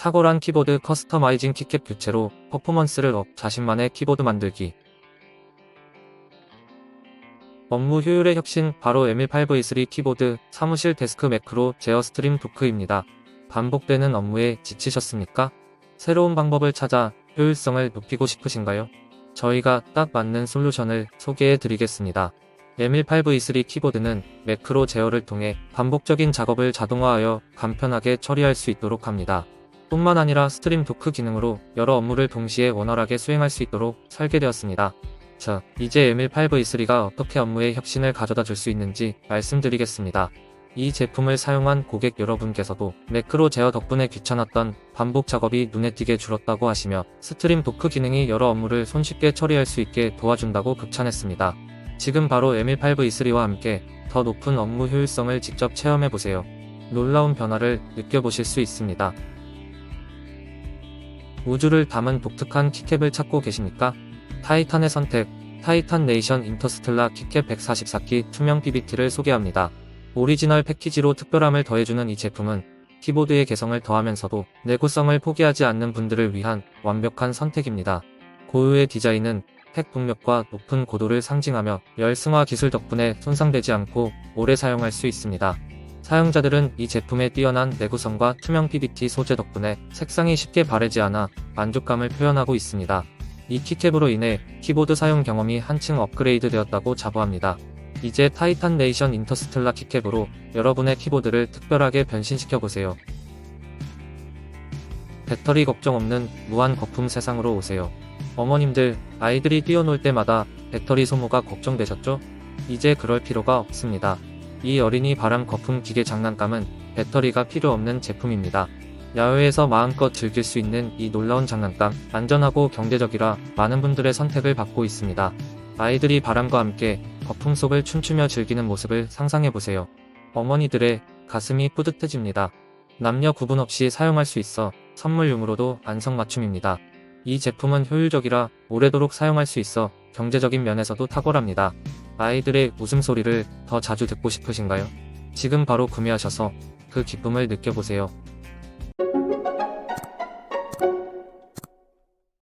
탁월한 키보드 커스터마이징 키캡 교체로 퍼포먼스를 업 자신만의 키보드 만들기 업무 효율의 혁신 바로 M15V3 키보드 사무실 데스크 매크로 제어 스트림 도크입니다. 반복되는 업무에 지치셨습니까? 새로운 방법을 찾아 효율성을 높이고 싶으신가요? 저희가 딱 맞는 솔루션을 소개해 드리겠습니다. M15V3 키보드는 매크로 제어를 통해 반복적인 작업을 자동화하여 간편하게 처리할 수 있도록 합니다. 뿐만 아니라 스트림 도크 기능으로 여러 업무를 동시에 원활하게 수행할 수 있도록 설계되었습니다. 자, 이제 M15V3가 어떻게 업무에 혁신을 가져다 줄 수 있는지 말씀드리겠습니다. 이 제품을 사용한 고객 여러분께서도 매크로 제어 덕분에 귀찮았던 반복 작업이 눈에 띄게 줄었다고 하시며 스트림 도크 기능이 여러 업무를 손쉽게 처리할 수 있게 도와준다고 극찬했습니다. 지금 바로 M15V3와 함께 더 높은 업무 효율성을 직접 체험해보세요. 놀라운 변화를 느껴보실 수 있습니다. 우주를 담은 독특한 키캡을 찾고 계십니까? 타이탄의 선택, 타이탄 네이션 인터스텔라 키캡 144키 투명 PBT를 소개합니다. 오리지널 패키지로 특별함을 더해주는 이 제품은 키보드의 개성을 더하면서도 내구성을 포기하지 않는 분들을 위한 완벽한 선택입니다. 고유의 디자인은 팩 동력과 높은 고도를 상징하며 열승화 기술 덕분에 손상되지 않고 오래 사용할 수 있습니다. 사용자들은 이 제품의 뛰어난 내구성과 투명 PBT 소재 덕분에 색상이 쉽게 바래지 않아 만족감을 표현하고 있습니다. 이 키캡으로 인해 키보드 사용 경험이 한층 업그레이드 되었다고 자부합니다. 이제 타이탄 네이션 인터스텔라 키캡으로 여러분의 키보드를 특별하게 변신시켜보세요. 배터리 걱정 없는 무한 거품 세상으로 오세요. 어머님들, 아이들이 뛰어놀 때마다 배터리 소모가 걱정되셨죠? 이제 그럴 필요가 없습니다. 이 어린이 바람 거품 기계 장난감은 배터리가 필요 없는 제품입니다. 야외에서 마음껏 즐길 수 있는 이 놀라운 장난감, 안전하고 경제적이라 많은 분들의 선택을 받고 있습니다. 아이들이 바람과 함께 거품 속을 춤추며 즐기는 모습을 상상해보세요. 어머니들의 가슴이 뿌듯해집니다. 남녀 구분 없이 사용할 수 있어 선물용으로도 안성맞춤입니다. 이 제품은 효율적이라 오래도록 사용할 수 있어 경제적인 면에서도 탁월합니다. 아이들의 웃음소리를 더 자주 듣고 싶으신가요? 지금 바로 구매하셔서 그 기쁨을 느껴보세요.